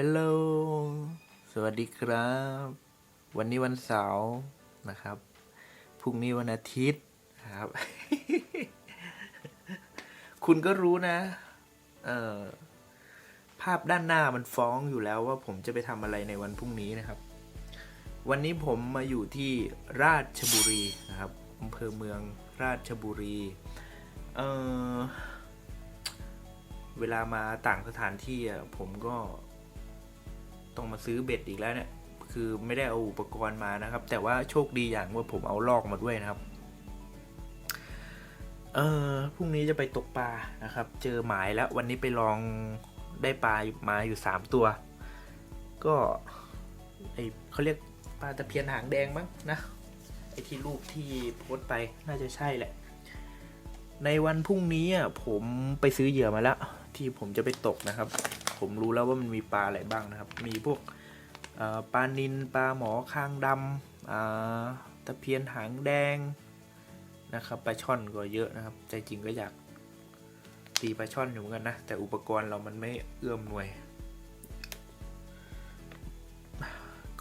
ฮัลโหล สวัสดีครับ วันนี้วันเสาร์นะครับ พรุ่งนี้วันอาทิตย์ครับ คุณก็รู้นะ เอ่อ ภาพด้านหน้ามันฟ้องอยู่แล้วว่าผมจะไปทำอะไรในวันพรุ่งนี้นะครับ วันนี้ผมมาอยู่ที่ราชบุรีนะครับอำเภอเมืองราชบุรี เอ่อ เวลามาต่างสถานที่อะผมก็ ต้องมาซื้อเบ็ดอีกแล้วเนี่ยคือไม่ได้เอาอุปกรณ์มานะครับ แต่ว่าโชคดีอย่างว่าผมเอาลอกมาด้วยนะครับเออพรุ่งนี้จะไปตกปลานะครับ เจอหมายแล้ววันนี้ไปลองได้ปลามาอยู่สามตัว ก็ไอเขาเรียกปลาตะเพียนหางแดงมั้งนะไอที่รูปที่โพสต์ไปน่าจะใช่แหละ ในวันพรุ่งนี้อะผมไปซื้อเหยื่อมาแล้ว ที่ผมจะไปตกนะครับ ผมรู้แล้วว่ามันมีปลาอะไรบ้างนะครับ มีพวกปลานินปลาหมอคางดำตะเพียนหางแดงนะครับปลาช่อนก็เยอะนะครับ ใจจริงก็อยากตีปลาช่อนอยู่เหมือนกันนะ แต่อุปกรณ์เรามันไม่เอื้อมหน่วย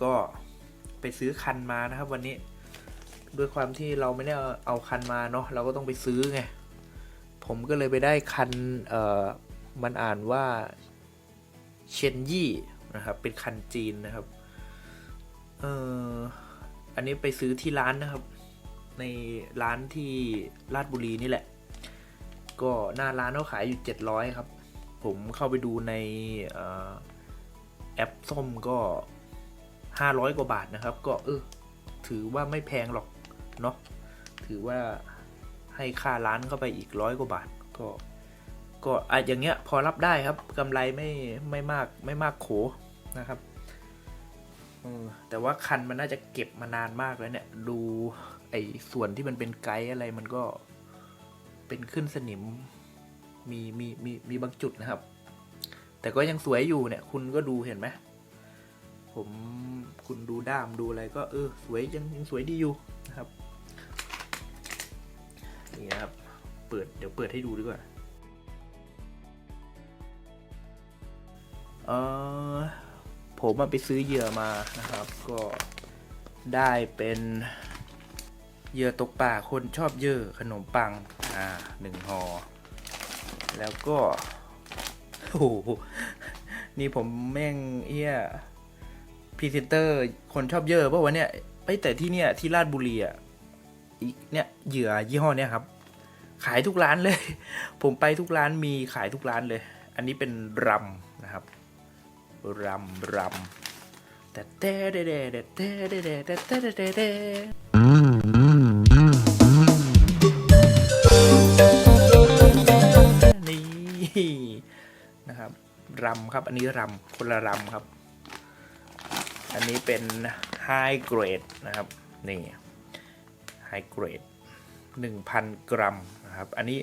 ก็ไปซื้อคันมานะครับ วันนี้ด้วยความที่เราไม่ได้เอาเอาคันมาเนาะเราก็ต้องไปซื้อไง ผมก็เลยไปได้คันเอ่อมันอ่านว่า เชนยี่นะครับ เป็นคันจีนนะครับ เอ่อ อันนี้ไปซื้อที่ร้านนะครับ ในร้านที่ลาดบุรีนี่แหละ ก็หน้าร้านเขาขายอยู่ 700 ครับ ผมเข้าไปดูในออแอปส้มก็ 500 กว่าบาทนะครับ ก็เออ ถือว่าไม่แพงหรอกเนาะ ถือว่าให้ค่าร้านเข้าไปอีกร้อยกว่าบาทก็ ก็อะอย่างเงี้ยพอรับได้ครับกำไรไม่ไม่มากไม่มากโขนะครับอแต่ว่าคันมันน่าจะเก็บมานานมากแล้วเนี่ย ดูไอ้ส่วนที่มันเป็นไกด์อะไรมันก็เป็นขึ้นสนิมมีมีมีมีบางจุดนะครับ แต่ก็ยังสวยอยู่เนี่ย คุณก็ดูเห็นไหมผมคุณดูด้ามดูอะไรก็เออสวยยังยังสวยดีอยู่นะครับนี่นะครับ เปิดเดี๋ยวเปิดให้ดูดีกว่า เออผมมาไปซื้อเหยื่อมานะครับ ก็ได้เป็นเหยื่อตกป่าคนชอบเยื่อขนมปัง อ่าหนึ่งห่อแล้วก็โอ้โหนี่ผมแม่งเอี้ยพรีเซนเตอร์คนชอบเยอะเพราะว่าเนี่ยไอแต่ที่เนี่ยที่ราชบุรีอะอีกเนี่ยเหยื่อยี่ห้อเนี่ยครับ ขายทุกร้านเลย ผมไปทุกร้านมีขายทุกร้านเลย อันนี้เป็นรำ รับรำรำแต่เต้เด้เด้เด้เต้เด้เด้เด้เต้เด้เด้เด้นี่นะครับรำครับ อันนี้รำคนละรำครับ อันนี้เป็น high grade นะครับ นี่ high grade 1,000 กรัมนะครับ อันนี้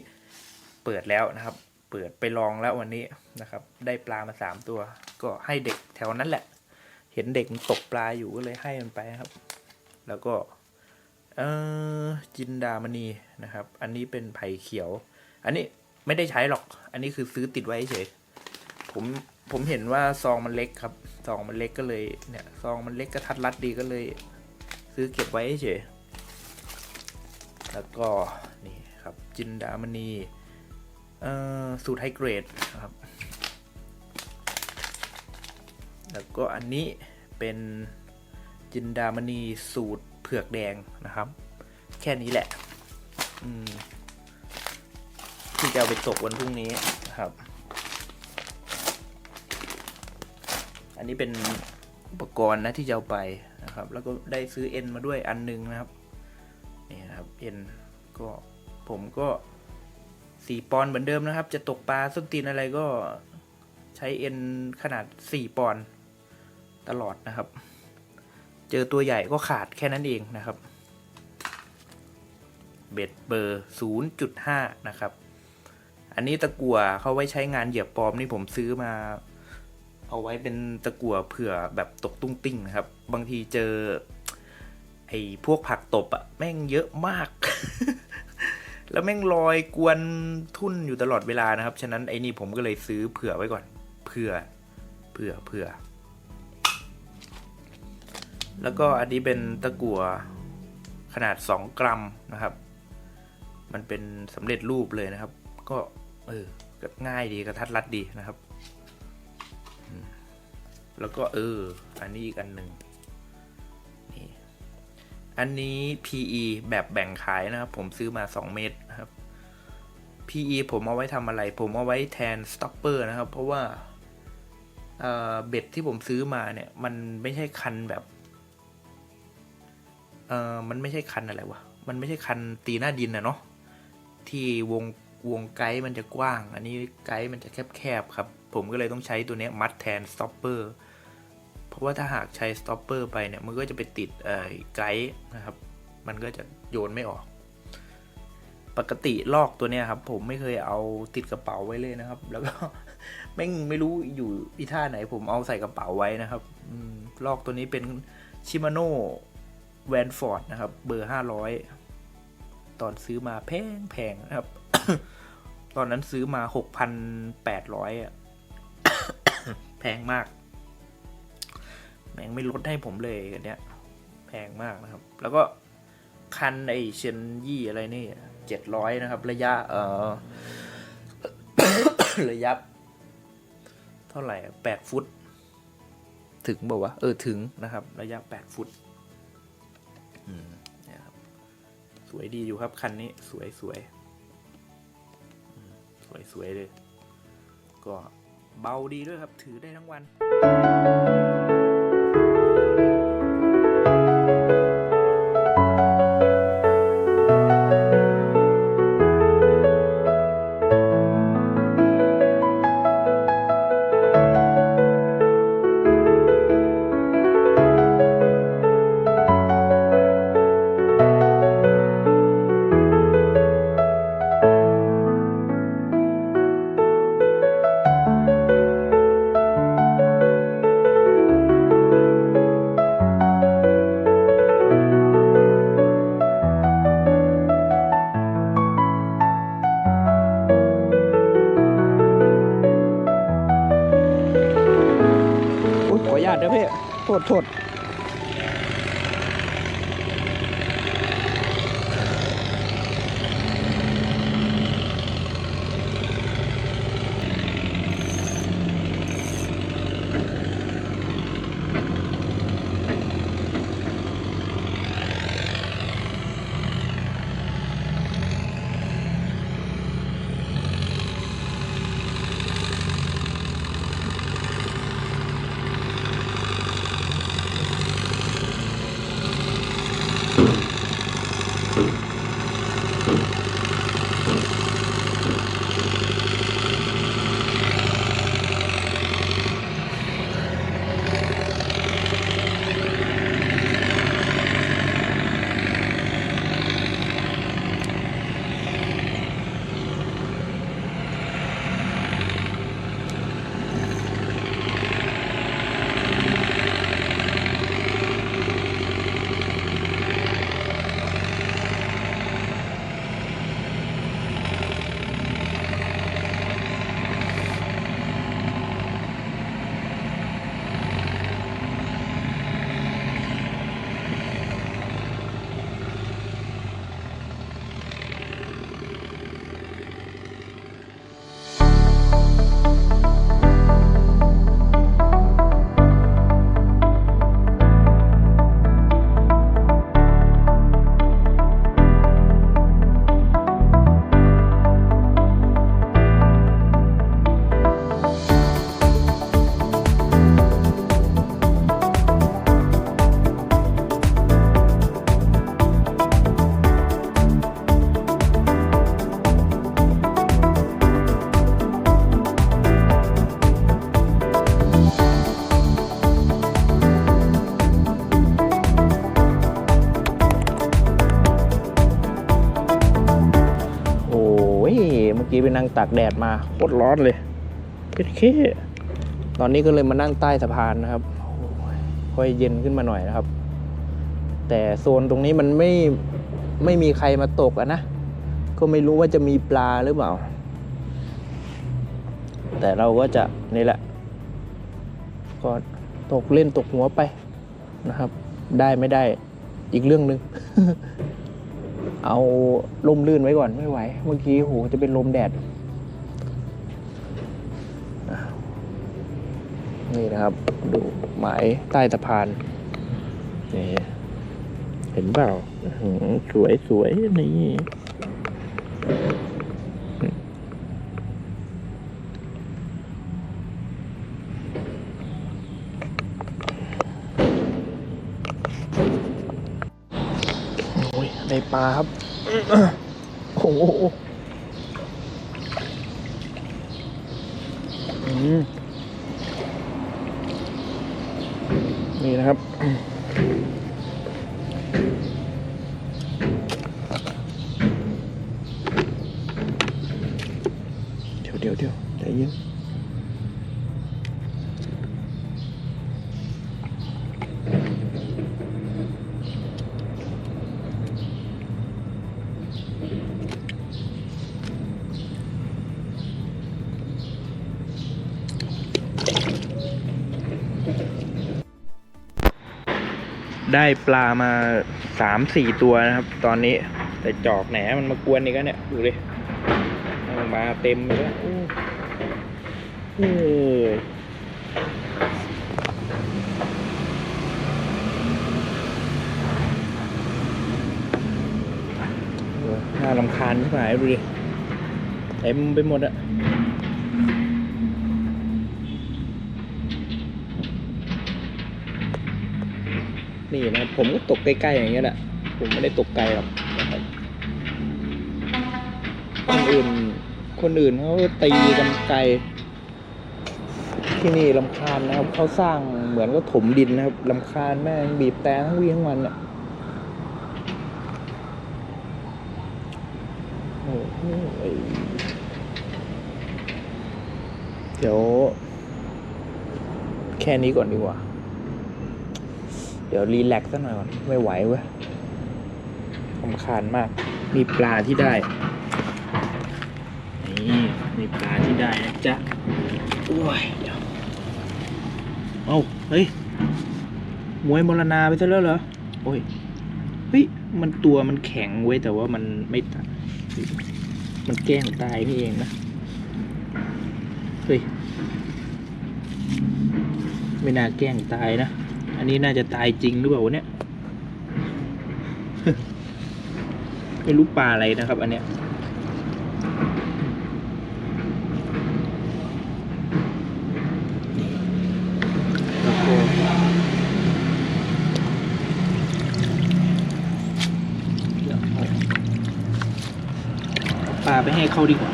เปิดแล้วนะครับ เปิดไปลองแล้ววันนี้นะครับ ได้ปลามา 3 ตัว ก็ให้เด็กแถวนั้นแหละ เห็นเด็กมันตกปลาอยู่ก็เลยให้มันไปครับ แล้วก็เออจินดามณีนะครับ อันนี้เป็นไผ่เขียว อันนี้ไม่ได้ใช้หรอก อันนี้คือซื้อติดไว้เฉยผมผมเห็นว่าซองมันเล็กครับ ซองมันเล็กก็เลยเนี่ยซองมันเล็กกระทัดรัดดีก็เลย ซื้อเก็บไว้เฉยแล้วก็นี่ครับจินดามณีเอ่อสูตรไฮเกรดนะครับ แล้วก็อันนี้เป็นจินดามณีสูตรเผือกแดงนะครับ แค่นี้แหละที่จะเอาไปตกวันพรุ่งนี้นะครับ อันนี้เป็นอุปกรณ์นะที่จะเอาไปนะครับ แล้วก็ได้ซื้อเอ็นมาด้วยอันหนึงนะครับนี่นะครับเอ็นก็ผมก็สี่ปอนด์เหมือนเดิมนะครับ จะตกปลาส้นตีนอะไรก็ใช้เอ็นขนาดสี่ปอนด์ ตลอดนะครับ เจอตัวใหญ่ก็ขาดแค่นั้นเองนะครับ เบ็ดเบอร์ศูนย์จุดห้านะครับ อันนี้ตะกั่วเขาไว้ใช้งานเหยียบปลอมนี่ผมซื้อมา เอาไว้เป็นตะกั่วเผื่อแบบตกตุ้งติ้งนะครับ บางทีเจอไอ้พวกผักตบอะแม่งเยอะมาก แล้วแม่งลอยกวนทุ่นอยู่ตลอดเวลานะครับ ฉะนั้นไอ้นี่ผมก็เลยซื้อเผื่อไว้ก่อน เผื่อ เผื่อ เผื่อ แล้วก็อันนี้เป็นตะกั่วขนาด 2 กรัมนะครับ มันเป็นสำเร็จรูปเลยนะครับ ก็เออก็ง่ายดีกระทัดรัดดีนะครับ แล้วก็เออ อันนี้อีกอันหนึ่งนี่อันนี้ PE แบบแบ่งขายนะครับ ผมซื้อมา 2 เม็ดนะครับ PE ผมเอาไว้ทำอะไร ผมเอาไว้แทนสต็อปเปอร์นะครับ เพราะว่าเเบ็ดที่ผมซื้อมาเนี่ย มันไม่ใช่คันแบบ เออมันไม่ใช่คันอะไรวะ มันไม่ใช่คันตีหน้าดินนะเนาะ ที่วงวงไกด์มันจะกว้าง อันนี้ไกด์มันจะแคบๆครับ ผมก็เลยต้องใช้ตัวนี้มัดแทนสต็อปเปอร์ เพราะว่าถ้าหากใช้สต็อปเปอร์ไปเนี่ย มันก็จะไปติดเอ่อไกด์นะครับ มันก็จะโยนไม่ออก ปกติลอกตัวเนี้ยครับ ผมไม่เคยเอาติดกระเป๋าไว้เลยนะครับ แล้วก็แม่ไม่รู้อยู่อีท่าไหน ผมเอาใส่กระเป๋าไว้นะครับอลอกตัวนี้เป็นชิมาโน่ แวนฟอร์ดนะครับ เบอร์ห้าร้อยตอนซื้อมาแพงแพงนะครับ ตอนนั้นซื้อมาหกพันแปดร้อยอะแพงมาก แม่งไม่ลดให้ผมเลยอันเนี้ย แพงมากนะครับ แล้วก็คันไอเชนยี่อะไรนี่เจ็ดร้อยนะครับ ระยะ เอ่อระยะ เท่าไหร่แปดฟุต ถึงบอกว่า เออ ถึงนะครับ ระยะแปดฟุต อืมนะครับสวยดีอยู่ครับคันนี้สวยสวยสวยสวยเลย ก็เบาดีด้วยครับถือได้ทั้งวัน พี่โทษโทษ ตากแดดมาโคตรร้อนเลยเพ็ดเคตอนนี้ก็เลยมานั่งใต้สะพานนะครับ ค่อยเย็นขึ้นมาหน่อยนะครับ แต่โซนตรงนี้มันไม่ไม่มีใครมาตกอะนะ ก็ไม่รู้ว่าจะมีปลาหรือเปล่า แต่เราก็จะนี่แหละ ก็ตกเล่นตกหัวไปนะครับ ได้ไม่ได้อีกเรื่องหนึ่งเอาลมลื่นไว้ก่อนไม่ไหว เมื่อกี้โหจะเป็นลมแดด นี่นะครับ ดูหมายใต้สะพานนี่เห็นเปล่าสวยสวยนี่โอ้ยได้ปลาครับ โอ้โหอืม นี่นะครับ เดี๋ยวเดี๋ยวเดี๋ยวใจเย็น ได้ปลามาสามสี่ตัวนะครับ ตอนนี้ แต่จอกแหนมันมากวนอีกแล้วเนี่ย ดูดิมันมาเต็มเลยแล้วอู้เอ้ยเออน่าลำคาญใช่ไหมดูดิ เต็มไปหมดอะ นี่นะครับผมก็ตกใกล้ๆอย่างเงี้ยแหละผมไม่ได้ตกไกลหรอกนะครับคนอื่นคนอื่นเขาตีกันไกล ที่นี่ลำคาญนะครับเขาสร้างเหมือนก็ถมดินนะครับลำคาญแม่งบีบแต่ทั้งวี่ทั้งวันอะเดี๋ยวแค่นี้ก่อนดีกว่า เดี๋ยวรีแลกซ์สักหน่อยก่อนไม่ไหวเว้ยสำคาญมาก มีปลาที่ได้ นี่มีปลาที่ได้นะจ๊ะโอ้ยเอาเฮ้ยมวยมรณาไปซะแล้วเหรอ โอ้ย เฮ้ย มันตัวมันแข็งเว้ยแต่ว่ามันไม่ตายมันแกล้งตายนี่เองนะ เฮ้ย ไม่น่าแกล้งตายนะ อันนี้น่าจะตายจริงหรือเปล่าวะเนี่ย ไม่รู้ปลาอะไรนะครับ อันเนี้ยปลาไปให้เขาดีกว่า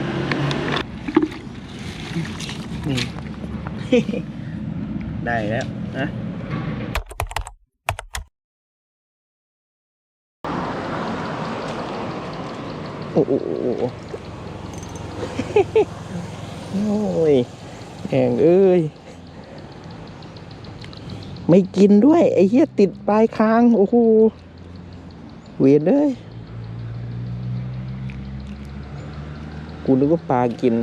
นี่ ได้แล้วนะ โอ้โหโอ้ยแองเอ้ย ไม่กินด้วย ไอ้เหี้ยติดปลายคาง โอ้โหเวียนเลย กูนึกว่าปลากิน